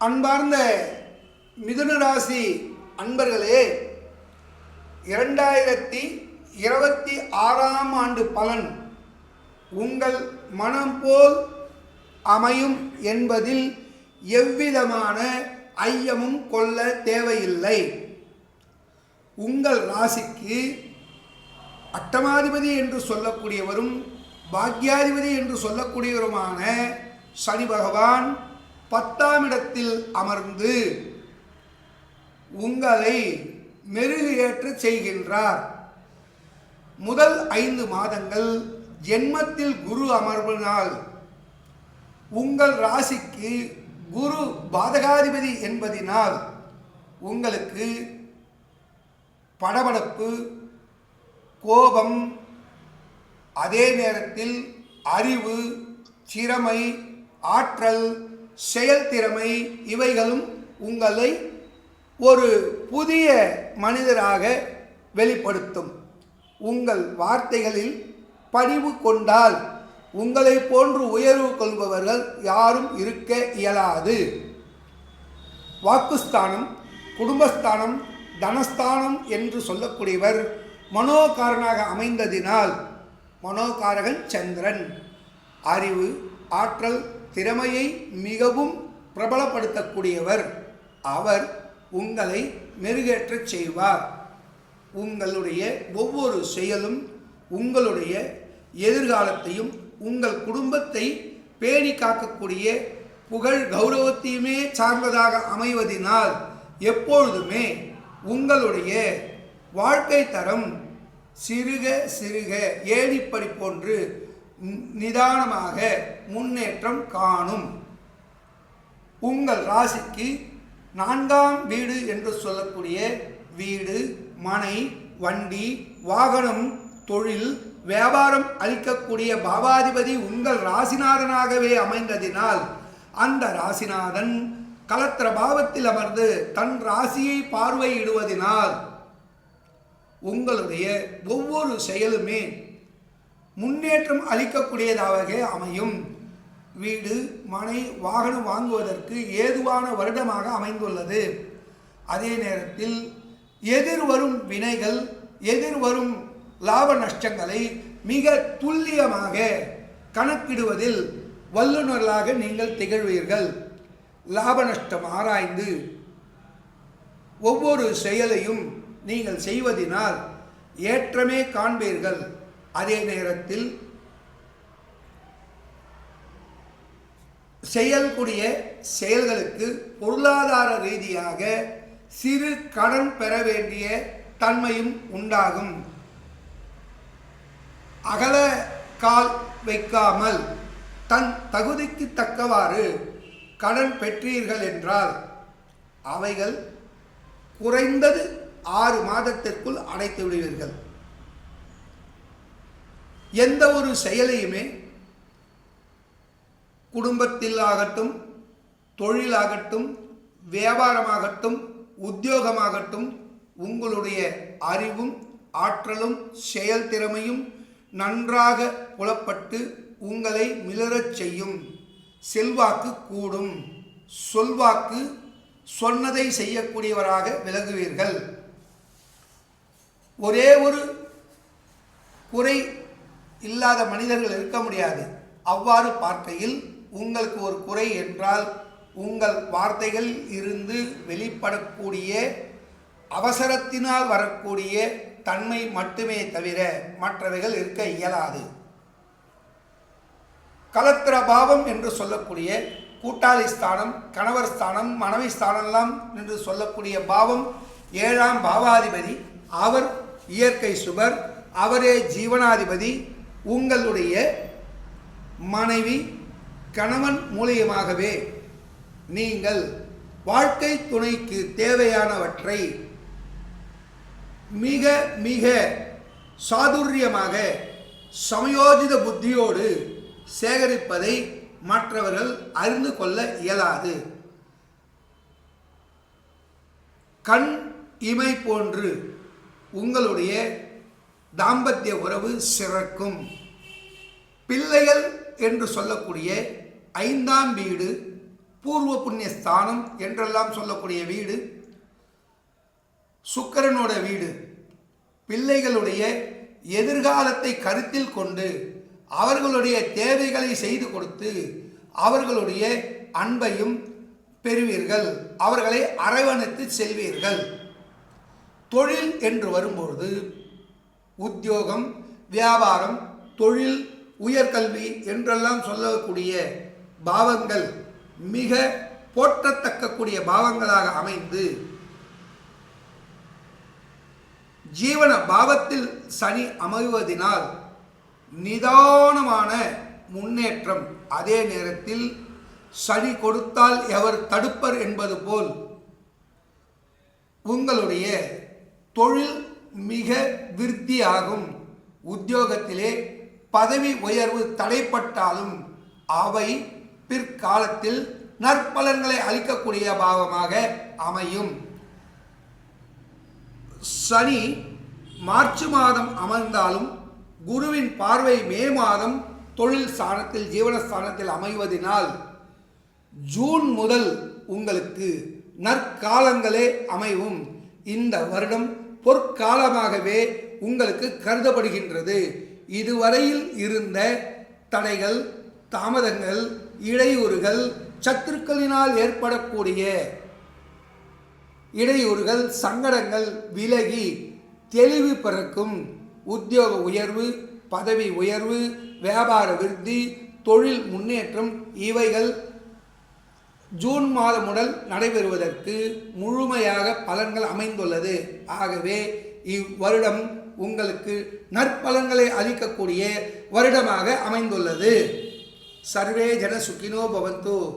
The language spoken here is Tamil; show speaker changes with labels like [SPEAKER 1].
[SPEAKER 1] அன்பார்ந்த மிதுன ராசி அன்பர்களே இரண்டாயிரத்தி இருபத்தி ஆறாம் ஆண்டு பலன் உங்கள் மனம் போல் அமையும் என்பதில் எவ்விதமான ஐயமும் கொள்ள தேவையில்லை. உங்கள் ராசிக்கு அட்டமாதிபதி என்று சொல்லக்கூடியவரும் பாக்யாதிபதி என்று சொல்லக்கூடியவருமான சனி பகவான் பத்தாம் இடத்தில் அமர்ந்து உங்களை மெருகு ஏற்ற செய்கின்றார். முதல் ஐந்து மாதங்கள் ஜென்மத்தில் குரு அமர்வினால் உங்கள் ராசிக்கு குரு பாதகாதிபதி என்பதினால் உங்களுக்கு படபடப்பு கோபம் அதே நேரத்தில் அறிவு சிறமை ஆற்றல் செயல்திறமை இவைகளும் உங்களை ஒரு புதிய மனிதராக வெளிப்படுத்தும். உங்கள் வார்த்தைகளில் பணிவு கொண்டால் உங்களை போன்று உயர்வு கொள்பவர்கள் யாரும் இருக்க இயலாது. வாக்குஸ்தானம் குடும்பஸ்தானம் தனஸ்தானம் என்று சொல்லக்கூடியவர் மனோகாரனாக அமைந்ததினால் மனோகாரகன் சந்திரன். அறிவு ஆற்றல் திறமையை மிகவும் பிரபலப்படுத்தக்கூடியவர். அவர் உங்களை மெருகேற்றச் செய்வார். உங்களுடைய ஒவ்வொரு செயலும் உங்களுடைய எதிர்காலத்தையும் உங்கள் குடும்பத்தை பேணி காக்கக்கூடிய புகழ் கௌரவத்தையுமே சார்ந்ததாக அமைவதினால் எப்பொழுதுமே உங்களுடைய வாழ்க்கை தரம் சிறுக சிறுக ஏணிப்படி போன்று நிதானமாக முன்னேற்றம் காணும். உங்கள் ராசிக்கு நான்காம் வீடு என்று சொல்லக்கூடிய வீடு மனை வண்டி வாகனம் தொழில் வியாபாரம் அளிக்கக்கூடிய பாபாதிபதி உங்கள் ராசிநாதனாகவே அமைந்ததினால் அந்த ராசிநாதன் கலத்திர பாவத்தில் அமர்ந்து தன் ராசியை பார்வையிடுவதினால் உங்களுடைய ஒவ்வொரு செயலுமே முன்னேற்றம் அளிக்கக்கூடியதாக அமையும். வீடு மனை வாகனம் வாங்குவதற்கு ஏதுவான வருடமாக அமைந்துள்ளது. அதே நேரத்தில் எதிர்வரும் வினைகள் எதிர்வரும் லாப நஷ்டங்களை மிக துல்லியமாக கணக்கிடுவதில் வல்லுநர்களாக நீங்கள் திகழ்வீர்கள். லாப நஷ்டம் ஆராய்ந்து ஒவ்வொரு செயலையும் நீங்கள் செய்வதினால் ஏற்றமே காண்பீர்கள். அதே நேரத்தில் செயல்கூடிய செயல்களுக்கு பொருளாதார ரீதியாக சிறு கடன் பெற வேண்டிய தன்மையும் உண்டாகும். அகல கால் வைக்காமல் தன் தகுதிக்கு தக்கவாறு கடன் பெற்றீர்கள் என்றால் அவைகள் குறைந்தது ஆறு மாதத்திற்குள் அடைத்து விடுவீர்கள் எந்த ஒரு செயலையுமே குடும்பத்தில் ஆகட்டும் தொழிலாகட்டும் வியாபாரமாகட்டும் உத்தியோகமாகட்டும் உங்களுடைய அறிவும் ஆற்றலும் செயல்திறமையும் நன்றாக புலப்பட்டு உங்களை மிளரச் செய்யும். செல்வாக்கு கூடும். சொல்வாக்கு சொன்னதை செய்யக்கூடியவராக விளங்குவீர்கள். ஒரே ஒரு குறை இல்லாத மனிதர்கள் இருக்க முடியாது. அவ்வாறு பார்க்கையில் உங்களுக்கு ஒரு குறை என்றால் உங்கள் வார்த்தைகள் இருந்து வெளிப்படக்கூடிய அவசரத்தினால் வரக்கூடிய தன்மை மட்டுமே தவிர மற்றவைகள் இருக்க இயலாது. கலத்திர பாவம் என்று சொல்லக்கூடிய கூட்டாளி ஸ்தானம் கணவர் ஸ்தானம் மனைவி ஸ்தானம்லாம் என்று சொல்லக்கூடிய பாவம் ஏழாம் பாவாதிபதி அவர் இயற்கை சுபர் அவரே ஜீவனாதிபதி உங்களுடைய மனைவி கணவன் மூலியமாகவே நீங்கள் வாழ்க்கை துணைக்கு தேவையானவற்றை மிக மிக சாதுரியமாக சமயோஜித புத்தியோடு சேகரிப்பதை மற்றவர்கள் அறிந்து கொள்ள இயலாது. கண் இமை போன்று உங்களுடைய தாம்பத்திய உறவு சிறக்கும். பிள்ளைகள் என்று சொல்லக்கூடிய ஐந்தாம் வீடு பூர்வ புண்ணிய ஸ்தானம் என்றெல்லாம் சொல்லக்கூடிய வீடு சுக்கரனோட வீடு. பிள்ளைகளுடைய எதிர்காலத்தை கருத்தில் கொண்டு அவர்களுடைய தேவைகளை செய்து கொடுத்து அவர்களுடைய அன்பையும் பெறுவீர்கள். அவர்களை அரவணைத்து செல்வீர்கள். தொழில் என்று வரும்பொழுது உத்தியோகம் வியாபாரம் தொழில் உயர்கல்வி என்றெல்லாம் சொல்லக்கூடிய பாவங்கள் மிக போற்றத்தக்கக்கூடிய பாவங்களாக அமைந்து ஜீவன பாவத்தில் சனி அமைவதினால் நிதானமான முன்னேற்றம். அதே நேரத்தில் சனி கொடுத்தால் எவர் தடுப்பர் என்பது போல் உங்களுடைய தொழில் மிக விருத்தியாகும். உத்தியோகத்திலே பதவி உயர்வு தடைப்பட்டாலும் அவை பிற்காலத்தில் நற்பலன்களை அளிக்கக்கூடிய பாவமாக அமையும். சனி மார்ச் மாதம் அமர்ந்தாலும் குருவின் பார்வை மே மாதம் தொழில் ஸ்தானத்தில் ஜீவனஸ்தானத்தில் அமைவதினால் ஜூன் முதல் உங்களுக்கு நற்காலங்களே அமைவும். இந்த வருடம் பொற்காலமாகவே உங்களுக்கு கருதப்படுகின்றது. இதுவரையில் இருந்த தடைகள் தாமதங்கள் இடையூறுகள் சத்துருக்களினால் ஏற்படக்கூடிய இடையூறுகள் சங்கடங்கள் விலகி தெளிவு பிறக்கும். உத்தியோக உயர்வு பதவி உயர்வு வியாபார விருத்தி தொழில் முன்னேற்றம் இவைகள் ஜூன் மாதம் முதல் நடைபெறுவதற்கு முழுமையாக பலன்கள் அமைந்துள்ளது. ஆகவே இவ்வருடம் உங்களுக்கு நற்பலன்களை அளிக்கக்கூடிய வருடமாக அமைந்துள்ளது. சர்வே ஜன சுகினோ பவந்து.